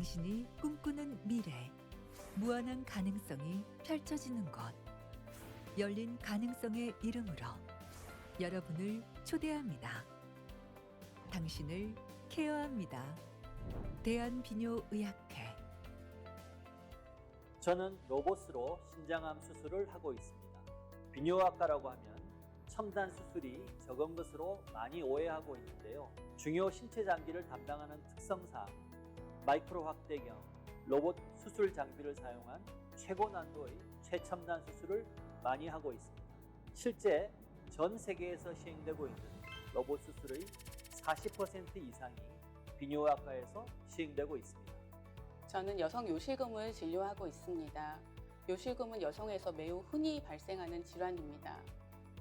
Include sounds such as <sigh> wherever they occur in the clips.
당신이 꿈꾸는 미래. 무한한 가능성이 펼쳐지는 곳. 열린 가능성의 이름으로 여러분을 초대합니다. 당신을 케어합니다. 대한비뇨의학회 저는 로봇으로 신장암 수술을 하고 있습니다. 비뇨학과라고 하면 첨단 수술이 적은 것으로 많이 오해하고 있는데요. 중요 신체 장기를 담당하는 특성상 마이크로 확대경, 로봇 수술 장비를 사용한 최고 난도의 최첨단 수술을 많이 하고 있습니다. 실제 전 세계에서 시행되고 있는 로봇 수술의 40% 이상이 비뇨학과에서 시행되고 있습니다. 저는 여성 요실금을 진료하고 있습니다. 요실금은 여성에서 매우 흔히 발생하는 질환입니다.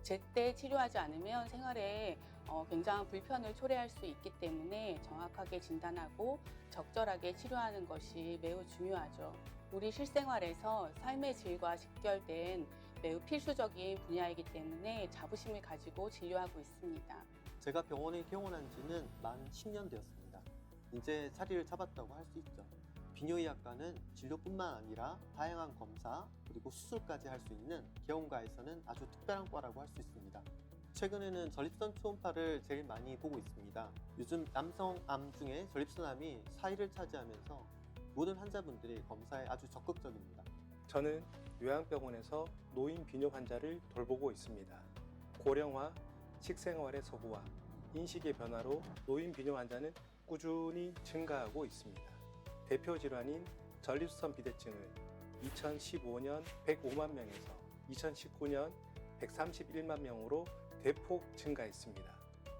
제때 치료하지 않으면 생활에 어, 굉장한 불편을 초래할 수 있기 때문에 정확하게 진단하고 적절하게 치료하는 것이 매우 중요하죠. 우리 실생활에서 삶의 질과 직결된 매우 필수적인 분야이기 때문에 자부심을 가지고 진료하고 있습니다. 제가 병원에 개원한 지는 만 10년 되었습니다. 이제 자리를 잡았다고 할 수 있죠. 비뇨의학과는 진료뿐만 아니라 다양한 검사 그리고 수술까지 할 수 있는 개원과에서는 아주 특별한 과라고 할 수 있습니다. 최근에는 전립선 초음파를 제일 많이 보고 있습니다. 요즘 남성 암 중에 전립선암이 4위를 차지하면서 모든 환자분들이 검사에 아주 적극적입니다. 저는 요양병원에서 노인 비뇨 환자를 돌보고 있습니다. 고령화, 식생활의 서구화, 인식의 변화로 노인 비뇨 환자는 꾸준히 증가하고 있습니다. 대표 질환인 전립선 비대증은 2015년 105만 명에서 2019년 131만 명으로 대폭 증가했습니다.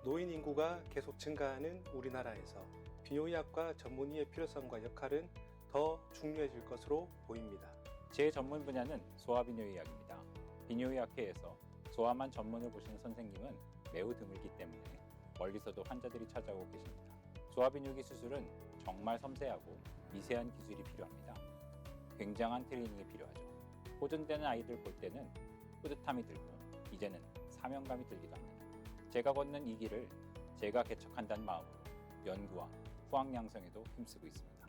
노인 인구가 계속 증가하는 우리나라에서 비뇨의학과 전문의의 필요성과 역할은 더 중요해질 것으로 보입니다. 제 전문 분야는 소아비뇨의학입니다. 비뇨의학회에서 소아만 전문을 보시는 선생님은 매우 드물기 때문에 멀리서도 환자들이 찾아오고 계십니다. 소아비뇨기 수술은 정말 섬세하고 미세한 기술이 필요합니다. 굉장한 트레이닝이 필요하죠. 호전되는 아이들 볼 때는 뿌듯함이 들고 이제는 사명감이 들기도 합니다. 제가 걷는 이 길을 제가 개척한다는 마음으로 연구와 후학 양성에도 힘쓰고 있습니다.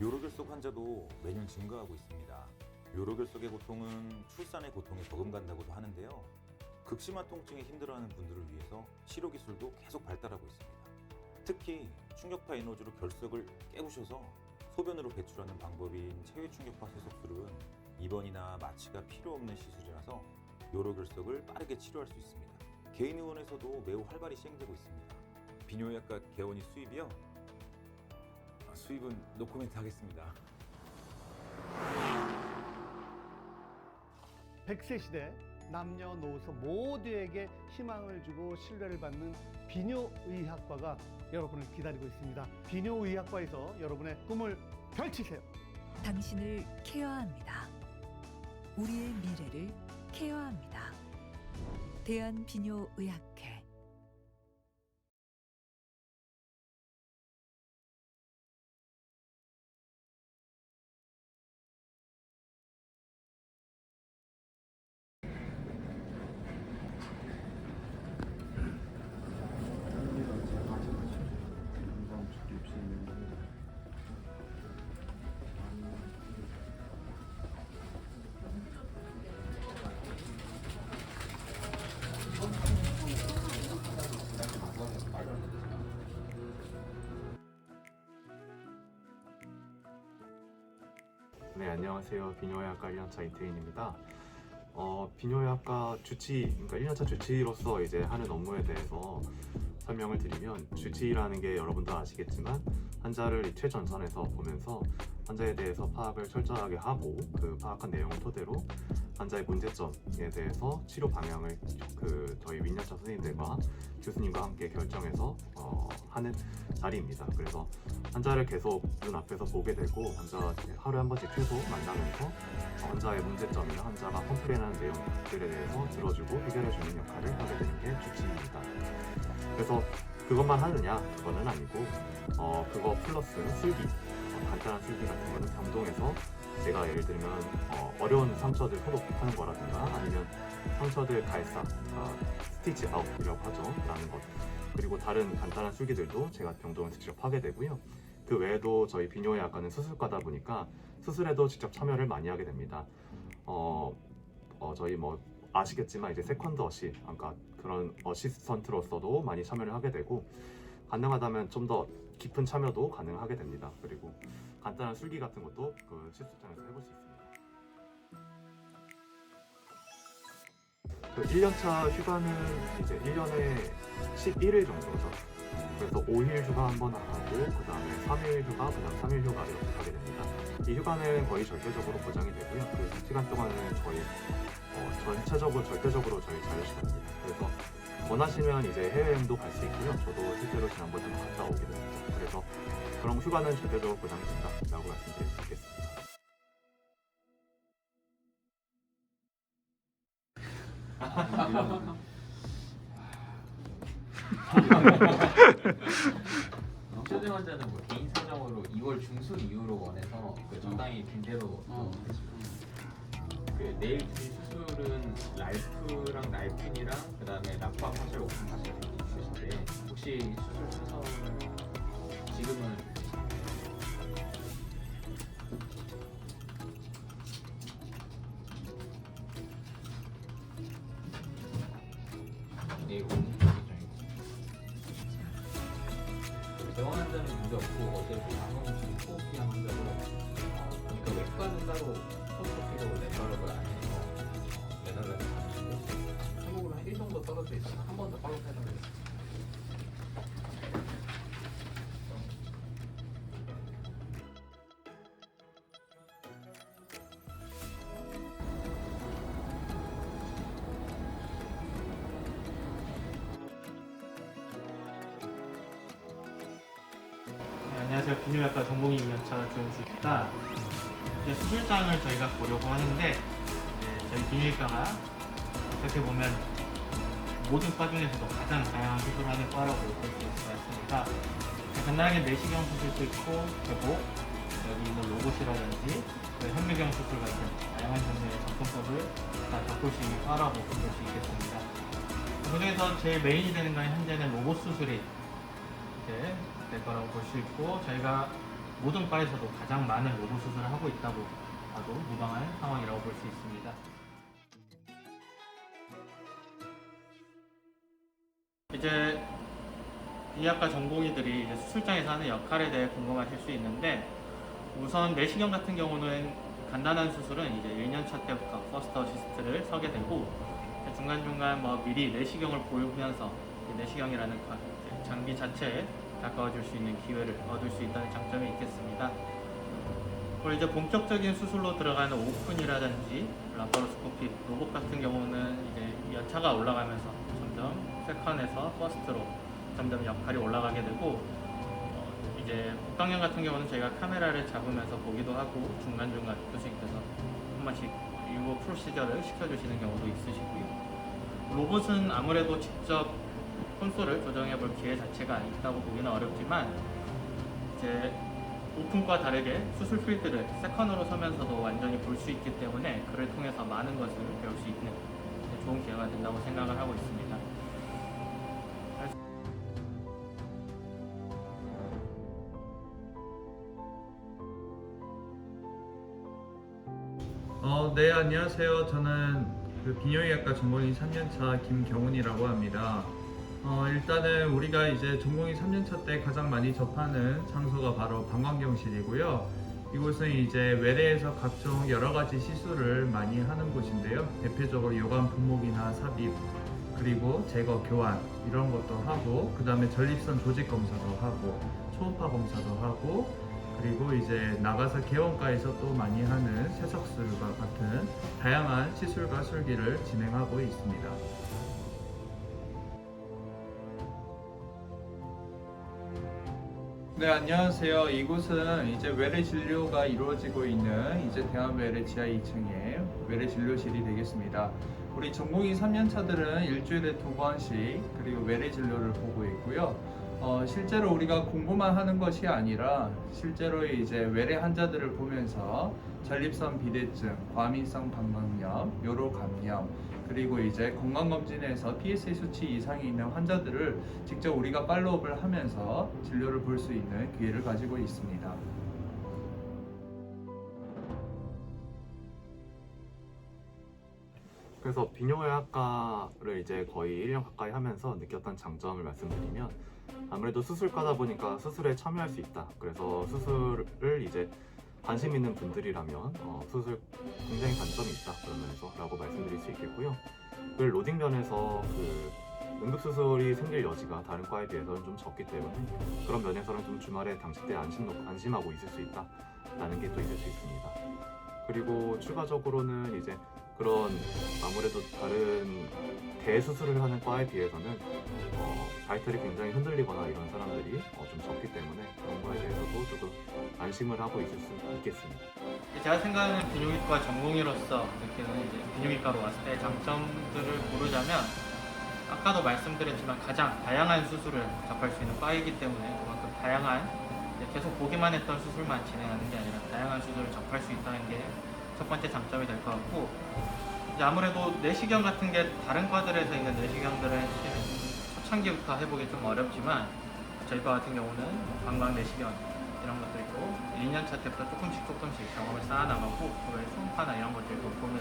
요로결석 환자도 매년 증가하고 있습니다. 요로결석의 고통은 출산의 고통에 버금간다고도 하는데요. 극심한 통증에 힘들어하는 분들을 위해서 치료 기술도 계속 발달하고 있습니다. 특히 충격파 에너지로 결석을 깨부셔서 소변으로 배출하는 방법인 체외 충격파 세석술은 입원이나 마취가 필요 없는 시술이라서 요로결석을 빠르게 치료할 수 있습니다. 개인 의원에서도 매우 활발히 시행되고 있습니다. 비뇨의학과 개원이 수입이요? 아, 수입은 노코멘트 하겠습니다. 100세 시대 남녀노소 모두에게 희망을 주고 신뢰를 받는 비뇨의학과가 여러분을 기다리고 있습니다. 비뇨의학과에서 여러분의 꿈을 펼치세요. 당신을 케어합니다. 우리의 미래를 케어합니다. 대한비뇨의학 네, 안녕하세요. 비뇨의학과 1년차 이태인입니다. 어, 비뇨의학과 주치, 그러니까 1년차 주치의로서 이제 하는 업무에 대해서 설명을 드리면 주치의라는 게 여러분도 아시겠지만 환자를 이 최전선에서 보면서 환자에 대해서 파악을 철저하게 하고 그 파악한 내용을 토대로 환자의 문제점에 대해서 치료 방향을 그 저희 윈년차 선생님들과 교수님과 함께 결정해서 어, 하는 자리입니다. 그래서 환자를 계속 눈앞에서 보게 되고 환자 하루에 한 번씩 최소 만나면서 환자의 문제점이나 환자가 컴플레인하는 내용들에 대해서 들어주고 해결해주는 역할을 하게 되는 게 주치의입니다. 그래서 그것만 하느냐? 그거는 아니고 어, 그거 플러스 술기 어, 간단한 술기 같은 거는 병동에서 제가 예를 들면 어, 려운 상처들 소독하는 거라든가 아니면 상처들 갈사, 아, 스티치 아웃이라고 하죠. 라는 것. 그리고 다른 간단한 술기들도 제가 병동에서 직접 하게 되고요. 그 외에도 저희 비뇨의학과는 수술과다 보니까 수술에도 직접 참여를 많이 하게 됩니다. 어, 어, 저희 뭐 아시겠지만 이제 세컨드 어시, 그러니까 그런 어시스턴트로서도 많이 참여를 하게 되고 가능하다면 좀 더 깊은 참여도 가능하게 됩니다. 그리고 간단한 술기 같은 것도 그 시술장에서 해볼 수 있습니다. 그 1년차 휴가는 이제 1년에 11일 정도죠. 그래서 5일 휴가 한 번 하고 그 다음에 3일 휴가, 그 다음 3일 휴가 이렇게 하게 됩니다. 이 휴가는 거의 절대적으로 보장이 되고요. 그 시간 동안은 저희 어, 전체적으로 절대적으로 저희 자유 시간입니다. 그래서 원하시면 이제 해외여행도 갈 수 있고요. 저도 실제로 지난번에 한번 갔다 오게 됐습니다. 그래서 그런 휴가는 절대적으로 보장이 된다라고 말씀드릴 수 있겠습니다. 최대 환자는 뭐 개인 사정으로 2월 중순 이후로 원해서 그 적당히 빈대로 그 내일 드릴 수 술은 랄프랑 날핀이랑 그다음에 라파 파셜 오픈 파셜 이렇게 있으신데 혹시 수술 순서는 지금은 오는 예정이고 병원 환자는 문제 없고 어차피 방역실 호흡기한 환자로 어, 그러니까 외과는 따로 소스피로 레터럴을 안 정도 떨어져 있어서 한번더 했어요. 네, 안녕하세요. 비뇨기과 전공의 2년차 조현수입니다. 이제 수술장을 저희가 보려고 하는데 이제 저희 비뇨기과가 어떻게 보면 모든 과 중에서도 가장 다양한 수술을 하는 과라고 볼수 있을 것 같습니다. 간단하게 내시경 수술도 있고 개복, 여기 있는 로봇이라든지 그 현미경 수술 같은 다양한 종류의 접근법을 다 겪을 수 있는 과라고 볼 수 있겠습니다. 그중에서 제일 메인이 되는 건 현재는 로봇 수술이 이제 될 거라고 볼 수 있고 저희가 모든 과에서도 가장 많은 로봇 수술을 하고 있다고 봐도 무방한 상황이라고 볼 수 있습니다. 이제 이학과 전공의들이 이제 수술장에서 하는 역할에 대해 궁금하실 수 있는데 우선 내시경 같은 경우는 간단한 수술은 이제 1년차 때부터 퍼스트 어시스트를 서게 되고 중간중간 뭐 미리 내시경을 보여주면서 이 내시경이라는 장비 자체에 가까워질 수 있는 기회를 얻을 수 있다는 장점이 있겠습니다. 그리고 이제 본격적인 수술로 들어가는 오픈이라든지 라파로스코피 로봇 같은 경우는 이제 연차가 올라가면서 세컨에서 퍼스트로 점점 역할이 올라가게 되고 어, 이제 복강령 같은 경우는 저희가 카메라를 잡으면서 보기도 하고 중간중간 교수님께서 한 번씩 유보 프로시저를 시켜주시는 경우도 있으시고요. 로봇은 아무래도 직접 콘솔을 조정해 볼 기회 자체가 있다고 보기는 어렵지만 이제 오픈과 다르게 수술 필드를 세컨으로 서면서도 완전히 볼 수 있기 때문에 그를 통해서 많은 것을 배울 수 있는 좋은 기회가 된다고 생각을 하고 있습니다. 네, 안녕하세요. 저는 그 비뇨기학과 전공의 3년차 김경훈이라고 합니다. 어, 일단은 우리가 이제 전공의 3년차 때 가장 많이 접하는 장소가 바로 방광경실이고요. 이곳은 이제 외래에서 각종 여러 가지 시술을 많이 하는 곳인데요. 대표적으로 요관 분목이나 삽입, 그리고 제거 교환 이런 것도 하고, 그 다음에 전립선 조직 검사도 하고, 초음파 검사도 하고, 그리고 이제 나가서 개원과에서 또 많이 하는 세석술과 같은 다양한 시술과 술기를 진행하고 있습니다. 네, 안녕하세요. 이곳은 이제 외래 진료가 이루어지고 있는 이제 대한외래 지하 2층의 외래 진료실이 되겠습니다. 우리 전공의 3년차들은 일주일에 두 번씩 그리고 외래 진료를 보고 있고요. 어, 실제로 우리가 공부만 하는 것이 아니라 실제로 이제 외래 환자들을 보면서 전립선 비대증, 과민성 방광염, 요로 감염 그리고 이제 건강검진에서 PSA 수치 이상이 있는 환자들을 직접 우리가 팔로업을 하면서 진료를 볼 수 있는 기회를 가지고 있습니다. 그래서 비뇨의학과를 이제 거의 1년 가까이 하면서 느꼈던 장점을 말씀드리면 아무래도 수술과다 보니까 수술에 참여할 수 있다. 그래서 수술을 이제 관심 있는 분들이라면 어, 수술 굉장히 단점이 있다 그러면서라고 말씀드릴 수 있겠고요. 그 로딩 면에서 그 응급 수술이 생길 여지가 다른 과에 비해서는 좀 적기 때문에 그런 면에서는 좀 주말에 당직대 안심, 안심하고 있을 수 있다라는 게 또 있을 수 있습니다. 그리고 추가적으로는 이제 그런 아무래도 다른 대수술을 하는 과에 비해서는 어, 바이탈이 굉장히 흔들리거나 이런 사람들이 어, 좀 적기 때문에 그런 거에 대해서도 조금 안심을 하고 있을 수 있겠습니다. 제가 생각하는 비뇨기과 전공의로서 느끼는 이제 비뇨기과로 왔을 때 장점들을 고르자면 아까도 말씀드렸지만 가장 다양한 수술을 접할 수 있는 과이기 때문에 그만큼 다양한 계속 보기만 했던 수술만 진행하는 게 아니라 다양한 수술을 접할 수 있다는 게 첫 번째 장점이 될 것 같고 이제 아무래도 내시경 같은 게 다른 과들에서 있는 내시경들은 초창기부터 해보기 좀 어렵지만 저희 과 같은 경우는 방광 내시경 이런 것도 있고 1년차 때부터 조금씩 조금씩 경험을 쌓아나가고 그외 초음파나 이런 것들도 보는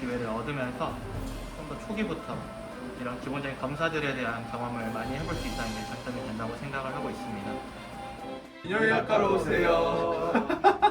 기회를 얻으면서 좀 더 초기부터 이런 기본적인 검사들에 대한 경험을 많이 해볼 수 있다는 게 장점이 된다고 생각을 하고 있습니다. 비뇨의학과로 오세요. <laughs>